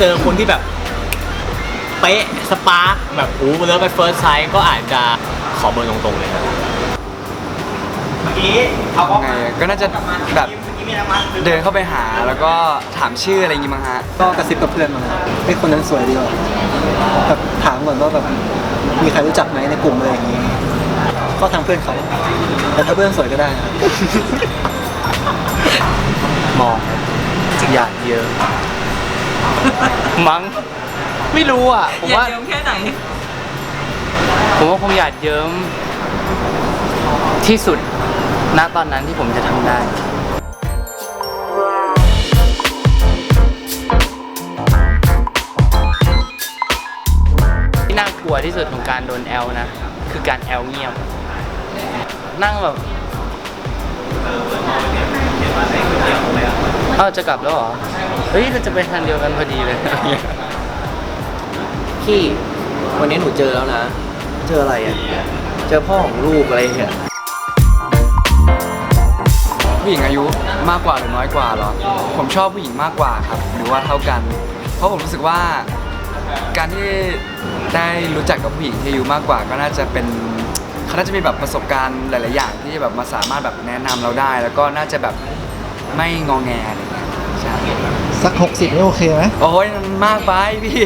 เจอคนที่แบบ เป๊ะสปาร์คแบบโอ้เลิฟไปเฟิร์สไซส์ก็อาจจะขอเบอร์ตรงๆเลยครับเมื่อกี้เขาก็ไงก็น่าจะแบบเมื่อกี้มีน้ำมันเดินเข้าไปหาแล้วก็ถามชื่ออะไรอย่างงี้มั้งฮะก็กระซิบกับเพื่อนมาไอ้ยคนนั้นสวยดีว่ะแบบถามก่อนว่าแบบมีใครรู้จักไหมในกลุ่มอะไรอย่างงี้ ก็ทางเพื่อนเขาแต่ถ้าเพื่อนสวยก็ได้นะ มั้งไม่รู้อะผมว่า เยิ้มแค่ไหนผมว่าคงอยากเยิ้มที่สุดณตอนนั้นที่ผมจะทำได้ ที่น่ากลัวที่สุดของการโดนแอลนะ คือการแอลเงียบ นั่งแบบเอ้าจะกลับแล้วเหรอ เฮ้ยเราจะไปทางเดียวกันพอดีเลยพี่วันนี้หนูเจอแล้วนะ เจออะไรอะ เจอพ่อของลูกอะไรเนี่ยผู้หญิงอายุมากกว่าหรือน้อยกว่าเหรอ ผมชอบผู้หญิงมากกว่าครับ หรือว่าเท่ากัน เพราะผมรู้สึกว่าการที่ได้รู้จักกับผู้หญิงที่อายุมากกว่า ก็น่าจะเป็นเขาน่าจะมีแบบประสบการณ์หลาย ๆ อย่างที่แบบมาสามารถแบบแนะนำเราได้ แล้วก็น่าจะแบบไม่งองแงอะไรเงี้ยใช่ สัก 60นี่โอเคไหมโอ้ยมันมากไปพี่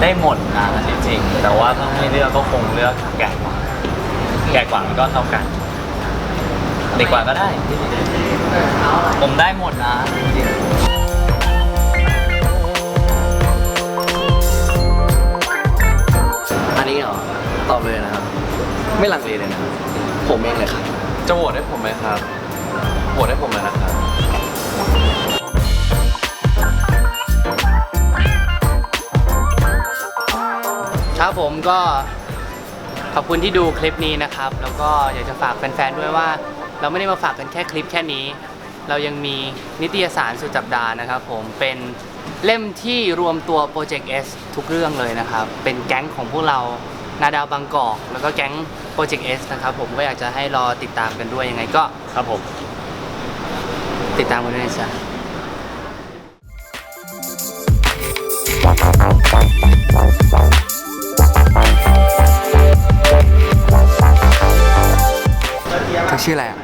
ได้หมดนะจริงๆแต่ว่าถ้าให้เลือกก็คงเลือกแก่กว่าแก่กว่ามันก็เท่ากันเด็กกว่าก็ได้ ผมได้หมดนะจริงๆอันนี้เหรอตอบเลยนะครับ ไม่ลังเลเลยนะ ผมเองเลยครับ จะโหวตให้ผมไหมครับ โหวตให้ผมเลยนะครับ ผมก็ขอบคุณที่ดูคลิปนี้นะครับ แล้วก็อยากจะฝากแฟนๆด้วยว่า เราไม่ได้มาฝากกันแค่คลิปแค่นี้ เรายังมีนิตยสารสุดสัปดาห์นะครับ ผมเป็นเล่มที่รวมตัว Project S ทุกเรื่องเลยนะครับ เป็นแก๊งของพวกเรานาดาวบางกอก แล้วก็แก๊ง Project S นะครับ ผมก็อยากจะให้รอติดตามกันด้วยยังไงก็ครับผม ติดตามกันด้วยนะจ๊ะ ชื่ออะไรอะ